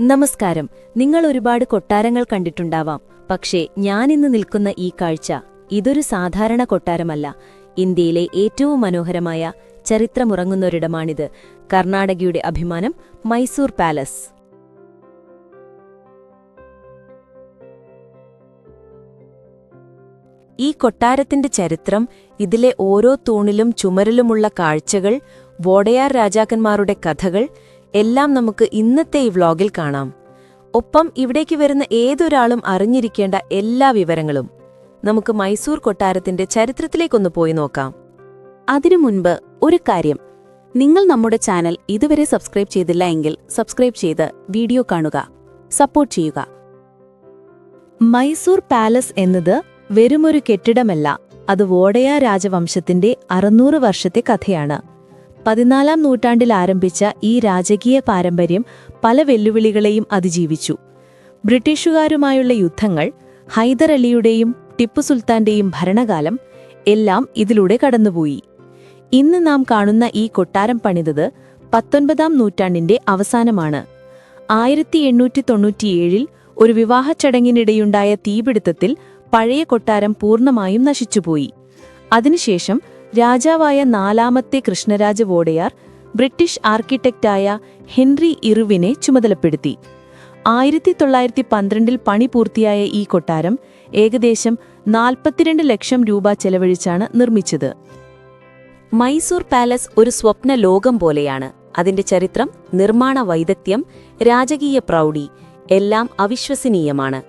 നമസ്കാരം. നിങ്ങൾ ഒരുപാട് കൊട്ടാരങ്ങൾ കണ്ടിട്ടുണ്ടാവാം. പക്ഷേ ഞാനിന്ന് നിൽക്കുന്ന ഈ കാഴ്ച ഇതൊരു സാധാരണ കൊട്ടാരമല്ല. ഇന്ത്യയിലെ ഏറ്റവും മനോഹരമായ ചരിത്രമുറങ്ങുന്നൊരിടമാണിത്. കർണാടകയുടെ അഭിമാനം മൈസൂർ പാലസ്. ഈ കൊട്ടാരത്തിന്റെ ചരിത്രം ഇതിലെ ഓരോ തൂണിലും ചുമരിലുമുള്ള കാഴ്ചകൾ വോഡയാർ രാജാക്കന്മാരുടെ കഥകൾ എല്ലാം നമുക്ക് ഇന്നത്തെ ഈ വ്ളോഗിൽ കാണാം. ഒപ്പം ഇവിടേക്ക് വരുന്ന ഏതൊരാളും അറിഞ്ഞിരിക്കേണ്ട എല്ലാ വിവരങ്ങളും നമുക്ക് മൈസൂർ കൊട്ടാരത്തിന്റെ ചരിത്രത്തിലേക്കൊന്ന് പോയി നോക്കാം. അതിനു മുൻപ് ഒരു കാര്യം. നിങ്ങൾ നമ്മുടെ ചാനൽ ഇതുവരെ സബ്സ്ക്രൈബ് ചെയ്തില്ല എങ്കിൽ സബ്സ്ക്രൈബ് ചെയ്ത് വീഡിയോ കാണുക. സപ്പോർട്ട് ചെയ്യുക. മൈസൂർ പാലസ് എന്നത് വെറുമൊരു കെട്ടിടമല്ല അത് വോടയ രാജവംശത്തിന്റെ അറുന്നൂറ് വർഷത്തെ കഥയാണ്. പതിനാലാം നൂറ്റാണ്ടിൽ ആരംഭിച്ച ഈ രാജകീയ പാരമ്പര്യം പല വെല്ലുവിളികളെയും അതിജീവിച്ചു. ബ്രിട്ടീഷുകാരുമായുള്ള യുദ്ധങ്ങൾ ഹൈദർ അലിയുടെയും ടിപ്പു സുൽത്താന്റെയും ഭരണകാലം എല്ലാം ഇതിലൂടെ കടന്നുപോയി. ഇന്ന് നാം കാണുന്ന ഈ കൊട്ടാരം പണിതത് പത്തൊൻപതാം നൂറ്റാണ്ടിന്റെ അവസാനമാണ്. ആയിരത്തി എണ്ണൂറ്റി തൊണ്ണൂറ്റിയേഴിൽ ഒരു വിവാഹ ചടങ്ങിനിടെയുണ്ടായ തീപിടുത്തത്തിൽ പഴയ കൊട്ടാരം പൂർണമായും നശിച്ചുപോയി. അതിനുശേഷം രാജാവായ നാലാമത്തെ കൃഷ്ണരാജ വോഡയാർ ബ്രിട്ടീഷ് ആർക്കിടെക്റ്റായ ഹെൻറി ഇറുവിനെ ചുമതലപ്പെടുത്തി. ആയിരത്തി തൊള്ളായിരത്തി പന്ത്രണ്ടിൽ പണി പൂർത്തിയായ ഈ കൊട്ടാരം ഏകദേശം നാൽപ്പത്തിരണ്ട് ലക്ഷം രൂപ ചെലവഴിച്ചാണ് നിർമ്മിച്ചത്. മൈസൂർ പാലസ് ഒരു സ്വപ്ന ലോകം പോലെയാണ്. അതിന്റെ ചരിത്രം നിർമ്മാണ വൈദഗ്ധ്യം രാജകീയ പ്രൗഢി എല്ലാം അവിശ്വസനീയമാണ്.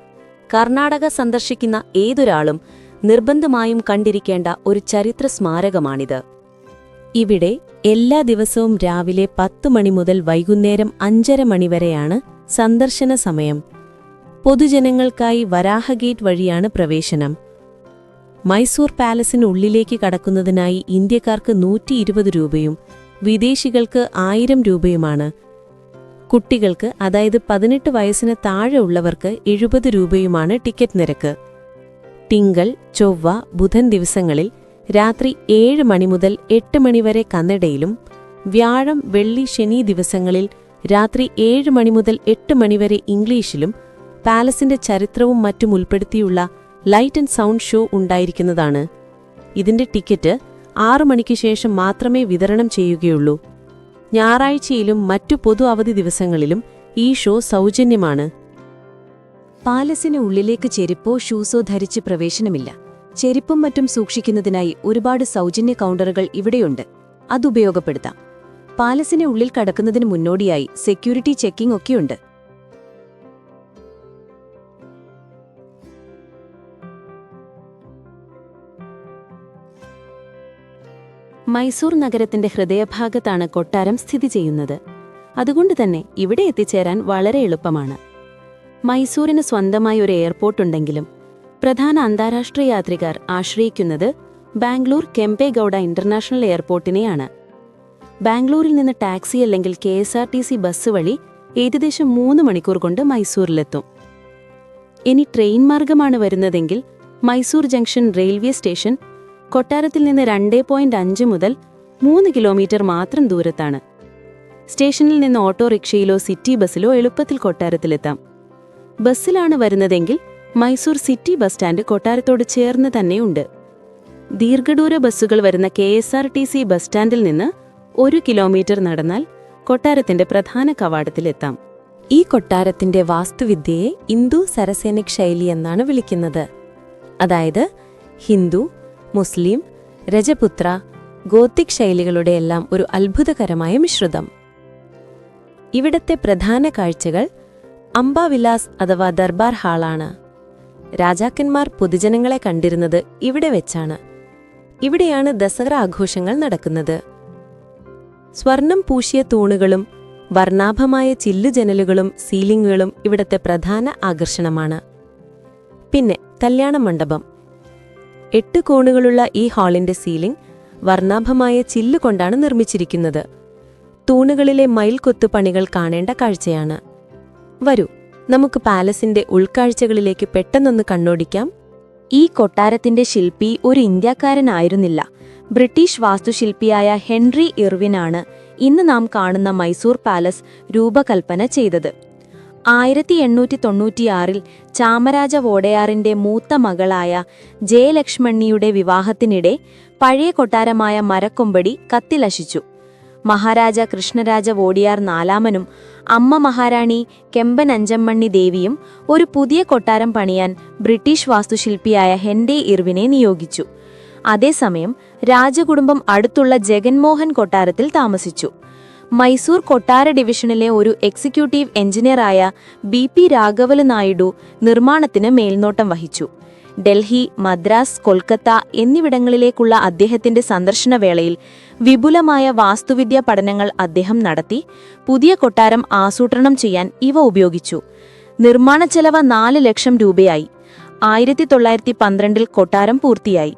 കർണാടക സന്ദർശിക്കുന്ന ഏതൊരാളും നിർബന്ധമായും കണ്ടിരിക്കേണ്ട ഒരു ചരിത്ര സ്മാരകമാണിത്. ഇവിടെ എല്ലാ ദിവസവും രാവിലെ പത്ത് മണി മുതൽ വൈകുന്നേരം അഞ്ചര മണിവരെയാണ് സന്ദർശന സമയം. പൊതുജനങ്ങൾക്കായി വരാഹഗേറ്റ് വഴിയാണ് പ്രവേശനം. മൈസൂർ പാലസിനുള്ളിലേക്ക് കടക്കുന്നതിനായി ഇന്ത്യക്കാർക്ക് നൂറ്റി ഇരുപത് രൂപയും വിദേശികൾക്ക് ആയിരം രൂപയുമാണ്. കുട്ടികൾക്ക് അതായത് പതിനെട്ട് വയസ്സിന് താഴെ ഉള്ളവർക്ക് എഴുപത് രൂപയുമാണ് ടിക്കറ്റ് നിരക്ക്. തിങ്കൾ ചൊവ്വ ബുധൻ ദിവസങ്ങളിൽ രാത്രി ഏഴ് മണി മുതൽ എട്ട് മണിവരെ കന്നഡയിലും വ്യാഴം വെള്ളി ശനി ദിവസങ്ങളിൽ രാത്രി ഏഴ് മണി മുതൽ എട്ട് മണിവരെ ഇംഗ്ലീഷിലും പാലസിന്റെ ചരിത്രവും മറ്റും ഉൾപ്പെടുത്തിയുള്ള ലൈറ്റ് ആൻഡ് സൗണ്ട് ഷോ ഉണ്ടായിരിക്കുന്നതാണ്. ഇതിന്റെ ടിക്കറ്റ് ആറു മണിക്ക് ശേഷം മാത്രമേ വിതരണം ചെയ്യുകയുള്ളൂ. ഞായറാഴ്ചയിലും മറ്റു പൊതു അവധി ദിവസങ്ങളിലും ഈ ഷോ സൗജന്യമാണ്. പാലസിന് ഉള്ളിലേക്ക് ചെരുപ്പോ ഷൂസോ ധരിച്ച് പ്രവേശനമില്ല. ചെരുപ്പും മറ്റും സൂക്ഷിക്കുന്നതിനായി ഒരുപാട് സൗജന്യ കൗണ്ടറുകൾ ഇവിടെയുണ്ട്. അതുപയോഗപ്പെടുത്താം പാലസിന് ഉള്ളിൽ കടക്കുന്നതിന് മുന്നോടിയായി സെക്യൂരിറ്റി ചെക്കിംഗ് ഒക്കെയുണ്ട്. മൈസൂർ നഗരത്തിന്റെ ഹൃദയഭാഗത്താണ് കൊട്ടാരം സ്ഥിതി ചെയ്യുന്നത്. അതുകൊണ്ട് തന്നെ ഇവിടെ എത്തിച്ചേരാൻ വളരെ എളുപ്പമാണ്. മൈസൂരിന് സ്വന്തമായി ഒരു എയർപോർട്ട് ഉണ്ടെങ്കിലും പ്രധാന അന്താരാഷ്ട്ര യാത്രികർ ആശ്രയിക്കുന്നത് ബാംഗ്ലൂർ കെമ്പേഗൌഡ ഇന്റർനാഷണൽ എയർപോർട്ടിനെയാണ്. ബാംഗ്ലൂരിൽ നിന്ന് ടാക്സി അല്ലെങ്കിൽ K S R T C bus വഴി ഏകദേശം മൂന്ന് മണിക്കൂർ കൊണ്ട് മൈസൂരിലെത്തും. ഇനി ട്രെയിൻ മാർഗമാണ് വരുന്നതെങ്കിൽ മൈസൂർ ജംഗ്ഷൻ റെയിൽവേ സ്റ്റേഷൻ കൊട്ടാരത്തിൽ നിന്ന് രണ്ടേ പോയിന്റ് അഞ്ച് മുതൽ മൂന്ന് കിലോമീറ്റർ മാത്രം ദൂരത്താണ്. സ്റ്റേഷനിൽ നിന്ന് ഓട്ടോറിക്ഷയിലോ സിറ്റി ബസ്സിലോ എളുപ്പത്തിൽ കൊട്ടാരത്തിലെത്താം. ബസ്സിലാണ് വരുന്നതെങ്കിൽ മൈസൂർ സിറ്റി ബസ് സ്റ്റാൻഡ് കൊട്ടാരത്തോട് ചേർന്ന് തന്നെയുണ്ട്. ദീർഘദൂര ബസ്സുകൾ വരുന്ന K S R T C bus സ്റ്റാൻഡിൽ നിന്ന് ഒരു കിലോമീറ്റർ നടന്നാൽ കൊട്ടാരത്തിന്റെ പ്രധാന കവാടത്തിലെത്താം. ഈ കൊട്ടാരത്തിന്റെ വാസ്തുവിദ്യയെ ഇന്ദു സരസേനിക് ശൈലി എന്നാണ് വിളിക്കുന്നത്. അതായത് ഹിന്ദു മുസ്ലിം രജപുത്ര ഗോത്തിക് ശൈലികളുടെ എല്ലാം ഒരു അത്ഭുതകരമായ മിശ്രിതം. ഇവിടത്തെ പ്രധാന കാഴ്ചകൾ അംബാവിലാസ് അഥവാ ദർബാർ ഹാളാണ്. രാജാക്കന്മാർ പൊതുജനങ്ങളെ കണ്ടിരുന്നത് ഇവിടെ വെച്ചാണ്. ഇവിടെയാണ് ദസറ ആഘോഷങ്ങൾ നടക്കുന്നത്. സ്വർണം പൂശിയ തൂണുകളും വർണാഭമായ ചില്ലുജനലുകളും സീലിംഗുകളും ഇവിടത്തെ പ്രധാന ആകർഷണമാണ്. പിന്നെ കല്യാണ മണ്ഡപം. എട്ട് കോണുകളുള്ള ഈ ഹാളിന്റെ സീലിംഗ് വർണാഭമായ ചില്ലുകൊണ്ടാണ് നിർമ്മിച്ചിരിക്കുന്നത്. തൂണുകളിലെ മയിൽക്കൊത്തു പണികൾ കാണേണ്ട കാഴ്ചയാണ്. വരൂ. നമുക്ക് പാലസിന്റെ ഉൾക്കാഴ്ചകളിലേക്ക് പെട്ടെന്നൊന്ന് കണ്ണോടിക്കാം. ഈ കൊട്ടാരത്തിന്റെ ശില്പി ഒരു ഇന്ത്യക്കാരനായിരുന്നില്ല. ബ്രിട്ടീഷ് വാസ്തുശില്പിയായ ഹെൻറി ഇർവിനാണ് ഇന്ന് നാം കാണുന്ന മൈസൂർ പാലസ് രൂപകൽപ്പന ചെയ്തത്. ആയിരത്തി എണ്ണൂറ്റി തൊണ്ണൂറ്റിയാറിൽ ചാമരാജ വോടയാറിന്റെ മൂത്ത മകളായ ജയലക്ഷ്മണിയുടെ വിവാഹത്തിനിടെ പഴയ കൊട്ടാരമായ മരക്കൊമ്പടി കത്തിലശിച്ചു. മഹാരാജ കൃഷ്ണരാജ വോഡിയാർ നാലാമനും അമ്മ മഹാറാണി കെമ്പൻ അഞ്ചമ്മണ്ണി ദേവിയും ഒരു പുതിയ കൊട്ടാരം പണിയാൻ ബ്രിട്ടീഷ് വാസ്തുശില്പിയായ ഹെൻഡെ ഇർവിനെ നിയോഗിച്ചു. അതേസമയം രാജകുടുംബം അടുത്തുള്ള ജഗൻമോഹൻ കൊട്ടാരത്തിൽ താമസിച്ചു. മൈസൂർ കൊട്ടാര ഡിവിഷനിലെ ഒരു എക്സിക്യൂട്ടീവ് എഞ്ചിനീയറായ ബി പി രാഘവൽ നായിഡു നിർമ്മാണത്തിന് മേൽനോട്ടം വഹിച്ചു. ഡൽഹി മദ്രാസ് കൊൽക്കത്ത എന്നിവിടങ്ങളിലേക്കുള്ള അദ്ദേഹത്തിന്റെ സന്ദർശനവേളയിൽ വിപുലമായ വാസ്തുവിദ്യാ പഠനങ്ങൾ അദ്ദേഹം നടത്തി പുതിയ കൊട്ടാരം ആസൂത്രണം ചെയ്യാൻ ഇവ ഉപയോഗിച്ചു. നിർമ്മാണ ചെലവ് നാല് ലക്ഷം രൂപയായി. ആയിരത്തി തൊള്ളായിരത്തി പന്ത്രണ്ടിൽ കൊട്ടാരം പൂർത്തിയായി.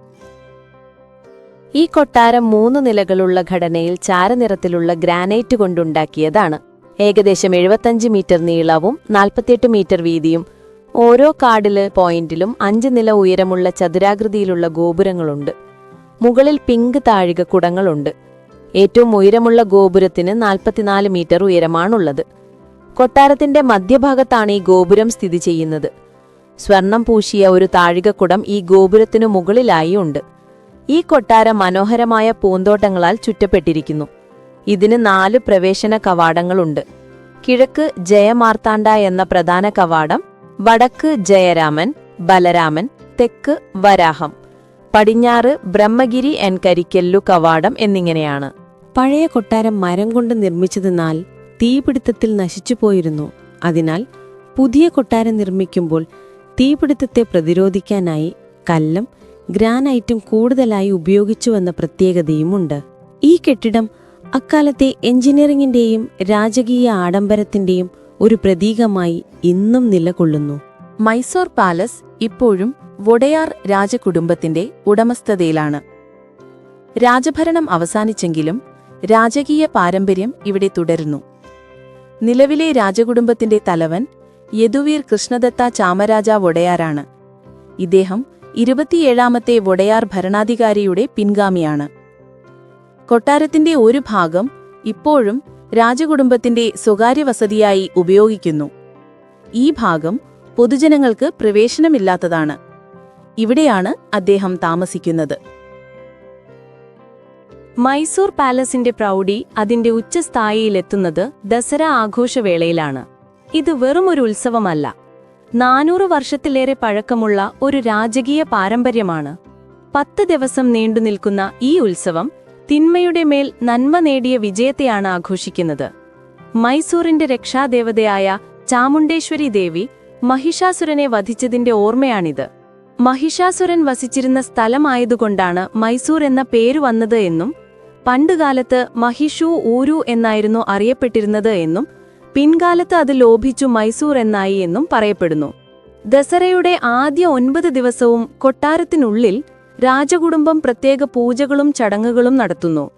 ഈ കൊട്ടാരം മൂന്ന് നിലകളുള്ള ഘടനയിൽ ചാരനിറത്തിലുള്ള ഗ്രാനൈറ്റ് കൊണ്ടുണ്ടാക്കിയതാണ്. ഏകദേശം എഴുപത്തഞ്ച് മീറ്റർ നീളവും നാൽപ്പത്തിയെട്ട് മീറ്റർ വീതിയും ഓരോ കാർഡിൽ പോയിന്റിലും അഞ്ച് നില ഉയരമുള്ള ചതുരാകൃതിയിലുള്ള ഗോപുരങ്ങളുണ്ട്. മുകളിൽ പിങ്ക് താഴിക കുടങ്ങളുണ്ട്. ഏറ്റവും ഉയരമുള്ള ഗോപുരത്തിന് നാൽപ്പത്തിനാല് മീറ്റർ ഉയരമാണുള്ളത്. കൊട്ടാരത്തിന്റെ മധ്യഭാഗത്താണ് ഈ ഗോപുരം സ്ഥിതി ചെയ്യുന്നത്. സ്വർണം പൂശിയ ഒരു താഴികക്കുടം ഈ ഗോപുരത്തിനു മുകളിലായി ഉണ്ട്. ഈ കൊട്ടാരം മനോഹരമായ പൂന്തോട്ടങ്ങളാൽ ചുറ്റപ്പെട്ടിരിക്കുന്നു. ഇതിന് നാല് പ്രവേശന കവാടങ്ങളുണ്ട്. കിഴക്ക് ജയമാർത്താണ്ഡ എന്ന പ്രധാന കവാടം വടക്ക് ജയരാമൻ ബലരാമൻ തെക്ക് വരാഹം പടിഞ്ഞാറ് ബ്രഹ്മഗിരി എൻ കരിക്കല്ലു കവാടം എന്നിങ്ങനെയാണ്. പഴയ കൊട്ടാരം മരം കൊണ്ട് നിർമ്മിച്ചതിനാൽ തീപിടുത്തത്തിൽ നശിച്ചുപോയിരുന്നു അതിനാൽ പുതിയ കൊട്ടാരം നിർമ്മിക്കുമ്പോൾ തീപിടുത്തത്തെ പ്രതിരോധിക്കാനായി കല്ലും ഗ്രാനൈറ്റും കൂടുതലായി ഉപയോഗിച്ചുവെന്ന പ്രത്യേകതയുമുണ്ട്. ഈ കെട്ടിടം അക്കാലത്തെ എഞ്ചിനീയറിംഗിന്റെയും രാജകീയ ആഡംബരത്തിന്റെയും ഒരു പ്രതീകമായി ഇന്നും നിലകൊള്ളുന്നു. മൈസൂർ പാലസ് ഇപ്പോഴും വൊഡയാർ രാജകുടുംബത്തിന്റെ ഉടമസ്ഥതയിലാണ്. രാജഭരണം അവസാനിച്ചെങ്കിലും രാജകീയ പാരമ്പര്യം ഇവിടെ തുടരുന്നു. നിലവിലെ രാജകുടുംബത്തിന്റെ തലവൻ യദുവീർ കൃഷ്ണദത്ത ചാമരാജ വൊഡയാറാണ്. ഇദ്ദേഹം ഇരുപത്തിയേഴാമത്തെ വൊഡയാർ ഭരണാധികാരിയുടെ പിൻഗാമിയാണ്. കൊട്ടാരത്തിന്റെ ഒരു ഭാഗം ഇപ്പോഴും രാജകുടുംബത്തിന്റെ സ്വകാര്യ വസതിയായി ഉപയോഗിക്കുന്നു. ഈ ഭാഗം പൊതുജനങ്ങൾക്ക് പ്രവേശനമില്ലാത്തതാണ്. ഇവിടെയാണ് അദ്ദേഹം താമസിക്കുന്നത്. മൈസൂർ പാലസിന്റെ പ്രൗഢി അതിന്റെ ഉച്ചസ്ഥായിയിലെത്തുന്നത് ദസറ ആഘോഷവേളയിലാണ്. ഇത് വെറുമൊരു ഉത്സവമല്ല. നാനൂറ് വർഷത്തിലേറെ പഴക്കമുള്ള ഒരു രാജകീയ പാരമ്പര്യമാണ്. പത്ത് ദിവസം നീണ്ടുനിൽക്കുന്ന ഈ ഉത്സവം തിന്മയുടെ മേൽ നന്മ നേടിയ വിജയത്തെയാണ് ആഘോഷിക്കുന്നത്. മൈസൂറിന്റെ രക്ഷാദേവതയായ ചാമുണ്ടേശ്വരി ദേവി മഹിഷാസുരനെ വധിച്ചതിന്റെ ഓർമ്മയാണിത്. മഹിഷാസുരൻ വസിച്ചിരുന്ന സ്ഥലമായതുകൊണ്ടാണ് മൈസൂർ എന്ന പേര് വന്നത് എന്നും പണ്ടുകാലത്ത് മഹിഷു ഊരു എന്നായിരുന്നു അറിയപ്പെട്ടിരുന്നത് എന്നും പിൻകാലത്ത് അത് ലോഭിച്ചു മൈസൂർ എന്നായി എന്നും പറയപ്പെടുന്നു. ദസറയുടെ ആദ്യ ഒൻപത് ദിവസവും കൊട്ടാരത്തിനുള്ളിൽ രാജകുടുംബം പ്രത്യേക പൂജകളും ചടങ്ങുകളും നടത്തുന്നു.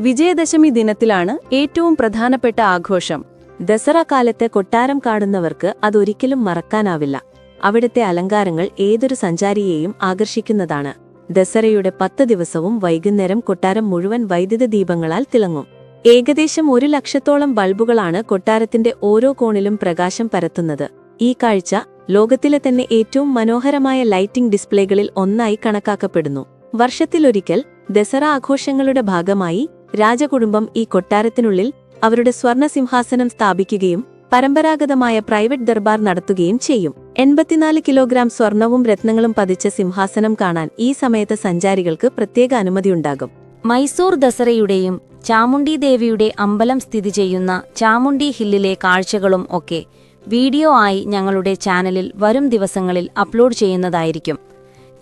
വിജയദശമി ദിനത്തിലാണ് ഏറ്റവും പ്രധാനപ്പെട്ട ആഘോഷം. ദസറ കാലത്തെ കൊട്ടാരം കാണുന്നവർക്ക് അതൊരിക്കലും മറക്കാനാവില്ല. അവിടുത്തെ അലങ്കാരങ്ങൾ ഏതൊരു സഞ്ചാരിയെയും ആകർഷിക്കുന്നതാണ്. ദസറയുടെ പത്ത് ദിവസവും വൈകുന്നേരം കൊട്ടാരം മുഴുവൻ വൈദ്യുത ദീപങ്ങളാൽ തിളങ്ങും. ഏകദേശം ഒരു ലക്ഷത്തോളം ബൾബുകളാണ് കൊട്ടാരത്തിന്റെ ഓരോ കോണിലും പ്രകാശം പരത്തുന്നത്. ഈ കാഴ്ച ലോകത്തിലെ തന്നെ ഏറ്റവും മനോഹരമായ ലൈറ്റിംഗ് ഡിസ്പ്ലേകളിൽ ഒന്നായി കണക്കാക്കപ്പെടുന്നു. വർഷത്തിലൊരിക്കൽ ദസറ ആഘോഷങ്ങളുടെ ഭാഗമായി രാജകുടുംബം ഈ കൊട്ടാരത്തിനുള്ളിൽ അവരുടെ സ്വർണ സിംഹാസനം സ്ഥാപിക്കുകയും പരമ്പരാഗതമായ പ്രൈവറ്റ് ദർബാർ നടത്തുകയും ചെയ്യും. എൺപത്തിനാല് കിലോഗ്രാം സ്വർണവും രത്നങ്ങളും പതിച്ച സിംഹാസനം കാണാൻ ഈ സമയത്ത് സഞ്ചാരികൾക്ക് പ്രത്യേക അനുമതിയുണ്ടാകും. മൈസൂർ ദസറയുടെയും ചാമുണ്ടി ദേവിയുടെ അമ്പലം സ്ഥിതി ചെയ്യുന്ന ചാമുണ്ടി ഹില്ലിലെ കാഴ്ചകളും ഒക്കെ വീഡിയോ ആയി ഞങ്ങളുടെ ചാനലിൽ വരും ദിവസങ്ങളിൽ അപ്ലോഡ് ചെയ്യുന്നതായിരിക്കും.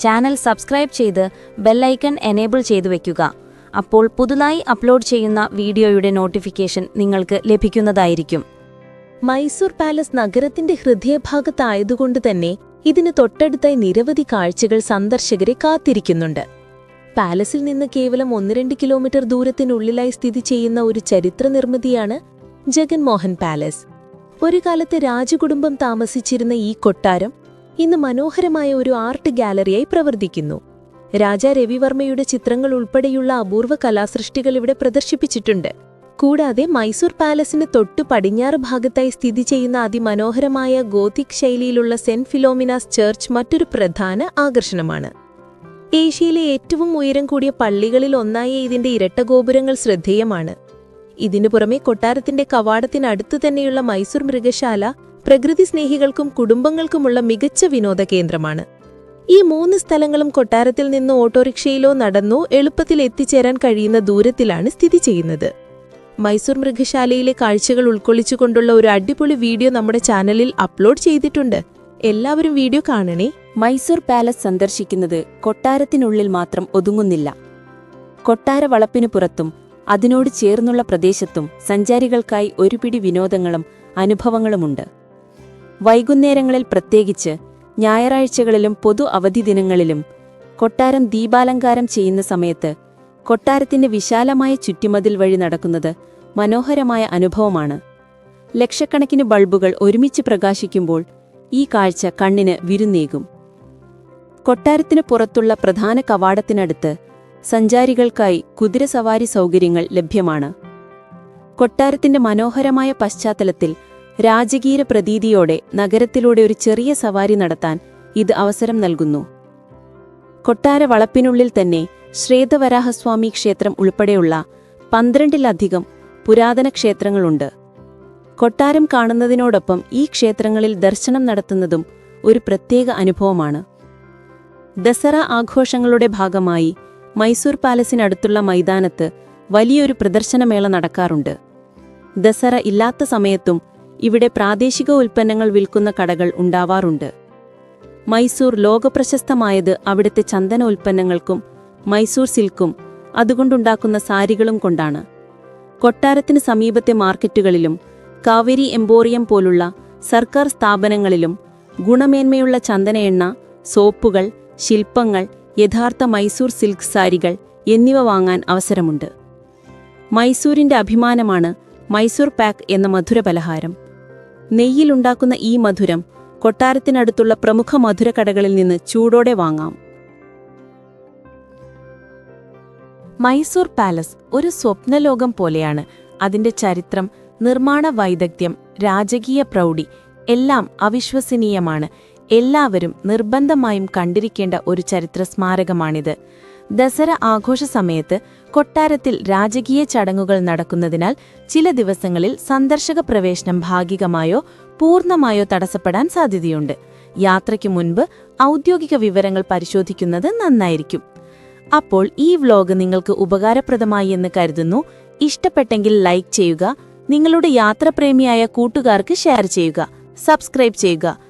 ചാനൽ സബ്സ്ക്രൈബ് ചെയ്ത് ബെല്ലൈക്കൺ എനേബിൾ ചെയ്തു വയ്ക്കുക അപ്പോൾ പുതുതായി അപ്ലോഡ് ചെയ്യുന്ന വീഡിയോയുടെ നോട്ടിഫിക്കേഷൻ നിങ്ങൾക്ക് ലഭിക്കുന്നതായിരിക്കും. മൈസൂർ പാലസ് നഗരത്തിന്റെ ഹൃദയഭാഗത്തായതുകൊണ്ട് തന്നെ ഇതിന് തൊട്ടടുത്തായി നിരവധി കാഴ്ചകൾ സന്ദർശകരെ കാത്തിരിക്കുന്നുണ്ട്. പാലസിൽ നിന്ന് കേവലം ഒന്ന് രണ്ട് കിലോമീറ്റർ ദൂരത്തിനുള്ളിലായി സ്ഥിതി ചെയ്യുന്ന ഒരു ചരിത്ര നിർമ്മിതിയാണ് ജഗൻമോഹൻ പാലസ്. ഒരു കാലത്ത് രാജകുടുംബം താമസിച്ചിരുന്ന ഈ കൊട്ടാരം ഇന്ന് മനോഹരമായ ഒരു ആർട്ട് ഗാലറിയായി പ്രവർത്തിക്കുന്നു. രാജാ രവിവർമ്മയുടെ ചിത്രങ്ങൾ ഉൾപ്പെടെയുള്ള അപൂർവ കലാസൃഷ്ടികൾ ഇവിടെ പ്രദർശിപ്പിച്ചിട്ടുണ്ട്. കൂടാതെ മൈസൂർ പാലസിന് തൊട്ടു പടിഞ്ഞാറ് ഭാഗത്തായി സ്ഥിതി ചെയ്യുന്ന അതിമനോഹരമായ ഗോതിക് ശൈലിയിലുള്ള സെന്റ് ഫിലോമിനാസ് ചർച്ച് മറ്റൊരു പ്രധാന ആകർഷണമാണ്. ഏഷ്യയിലെ ഏറ്റവും ഉയരം കൂടിയ പള്ളികളിൽ ഒന്നായ ഇതിന്റെ ഇരട്ടഗോപുരങ്ങൾ ശ്രദ്ധേയമാണ്. ഇതിനു പുറമെ കൊട്ടാരത്തിന്റെ കവാടത്തിനടുത്തു തന്നെയുള്ള മൈസൂർ മൃഗശാല പ്രകൃതി സ്നേഹികൾക്കും കുടുംബങ്ങൾക്കുമുള്ള മികച്ച വിനോദ കേന്ദ്രമാണ്. ഈ മൂന്ന് സ്ഥലങ്ങളും കൊട്ടാരത്തിൽ നിന്ന് ഓട്ടോറിക്ഷയിലോ നടന്നോ എളുപ്പത്തിൽ എത്തിച്ചേരാൻ കഴിയുന്ന ദൂരത്തിലാണ് സ്ഥിതി ചെയ്യുന്നത്. മൈസൂർ മൃഗശാലയിലെ കാഴ്ചകൾ ഉൾക്കൊള്ളിച്ചുകൊണ്ടുള്ള ഒരു അടിപൊളി വീഡിയോ നമ്മുടെ ചാനലിൽ അപ്ലോഡ് ചെയ്തിട്ടുണ്ട്. എല്ലാവരും വീഡിയോ കാണണേ. മൈസൂർ പാലസ് സന്ദർശിക്കുന്നത് കൊട്ടാരത്തിനുള്ളിൽ മാത്രം ഒതുങ്ങുന്നില്ല. കൊട്ടാര വളപ്പിനു പുറത്തും അതിനോട് ചേർന്നുള്ള പ്രദേശത്തും സഞ്ചാരികൾക്കായി ഒരുപിടി വിനോദങ്ങളും അനുഭവങ്ങളുമുണ്ട്. വൈകുന്നേരങ്ങളിൽ പ്രത്യേകിച്ച് ഞായറാഴ്ചകളിലും പൊതു അവധി ദിനങ്ങളിലും കൊട്ടാരം ദീപാലങ്കാരം ചെയ്യുന്ന സമയത്ത് കൊട്ടാരത്തിന്റെ വിശാലമായ ചുറ്റുമതിൽ വഴി നടക്കുന്നത് മനോഹരമായ അനുഭവമാണ്. ലക്ഷക്കണക്കിന് ബൾബുകൾ ഒരുമിച്ച് പ്രകാശിക്കുമ്പോൾ ഈ കാഴ്ച കണ്ണിന് വിരുന്നേകും. കൊട്ടാരത്തിന് പുറത്തുള്ള പ്രധാന കവാടത്തിനടുത്ത് സഞ്ചാരികൾക്കായി കുതിരസവാരി സൗകര്യങ്ങൾ ലഭ്യമാണ്. കൊട്ടാരത്തിന്റെ മനോഹരമായ പശ്ചാത്തലത്തിൽ രാജകീയ പ്രതീതിയോടെ നഗരത്തിലൂടെ ഒരു ചെറിയ സവാരി നടത്താൻ ഇത് അവസരം നൽകുന്നു. കൊട്ടാര വളപ്പിനുള്ളിൽ തന്നെ ശ്രേതവരാഹസ്വാമി ക്ഷേത്രം ഉൾപ്പെടെയുള്ള പന്ത്രണ്ടിലധികം പുരാതന ക്ഷേത്രങ്ങളുണ്ട്. കൊട്ടാരം കാണുന്നതിനോടൊപ്പം ഈ ക്ഷേത്രങ്ങളിൽ ദർശനം നടത്തുന്നതും ഒരു പ്രത്യേക അനുഭവമാണ്. ദസറ ആഘോഷങ്ങളുടെ ഭാഗമായി മൈസൂർ പാലസിനടുത്തുള്ള മൈതാനത്ത് വലിയൊരു പ്രദർശനമേള നടക്കാറുണ്ട്. ദസറ ഇല്ലാത്ത സമയത്തും ഇവിടെ പ്രാദേശിക ഉൽപ്പന്നങ്ങൾ വിൽക്കുന്ന കടകൾ ഉണ്ടാവാറുണ്ട്. മൈസൂർ ലോകപ്രശസ്തമായത് അവിടുത്തെ ചന്ദന ഉൽപ്പന്നങ്ങൾക്കും മൈസൂർ സിൽക്കും അതുകൊണ്ടുണ്ടാക്കുന്ന സാരികളും കൊണ്ടാണ്. കൊട്ടാരത്തിന് സമീപത്തെ മാർക്കറ്റുകളിലും കാവേരി എംബോറിയം പോലുള്ള സർക്കാർ സ്ഥാപനങ്ങളിലും ഗുണമേന്മയുള്ള ചന്ദന എണ്ണ സോപ്പുകൾ ശില്പങ്ങൾ യഥാർത്ഥ മൈസൂർ സിൽക്ക് സാരികൾ എന്നിവ വാങ്ങാൻ അവസരമുണ്ട്. മൈസൂരിന്റെ അഭിമാനമാണ് മൈസൂർ പാക്ക് എന്ന മധുര പലഹാരം. നെയ്യിലുണ്ടാക്കുന്ന ഈ മധുരം കൊട്ടാരത്തിനടുത്തുള്ള പ്രമുഖ മധുരക്കടകളിൽ നിന്ന് ചൂടോടെ വാങ്ങാം. മൈസൂർ പാലസ് ഒരു സ്വപ്നലോകം പോലെയാണ്. അതിന്റെ ചരിത്രം നിർമ്മാണ വൈദഗ്ധ്യം രാജകീയ പ്രൗഢി എല്ലാം അവിശ്വസനീയമാണ്. എല്ലാവരും നിർബന്ധമായും കണ്ടിരിക്കേണ്ട ഒരു ചരിത്ര സ്മാരകമാണിത്. ദസറ ആഘോഷ സമയത്ത് കൊട്ടാരത്തിൽ രാജകീയ ചടങ്ങുകൾ നടക്കുന്നതിനാൽ ചില ദിവസങ്ങളിൽ സന്ദർശക പ്രവേശനം ഭാഗികമായോ പൂർണമായോ തടസ്സപ്പെടാൻ സാധ്യതയുണ്ട്. യാത്രയ്ക്ക് മുൻപ് ഔദ്യോഗിക വിവരങ്ങൾ പരിശോധിക്കുന്നത് നന്നായിരിക്കും. അപ്പോൾ ഈ വ്ലോഗ് നിങ്ങൾക്ക് ഉപകാരപ്രദമായി എന്ന് കരുതുന്നു. ഇഷ്ടപ്പെട്ടെങ്കിൽ ലൈക്ക് ചെയ്യുക നിങ്ങളുടെ യാത്രപ്രേമിയായ കൂട്ടുകാർക്ക് ഷെയർ ചെയ്യുക സബ്സ്ക്രൈബ് ചെയ്യുക.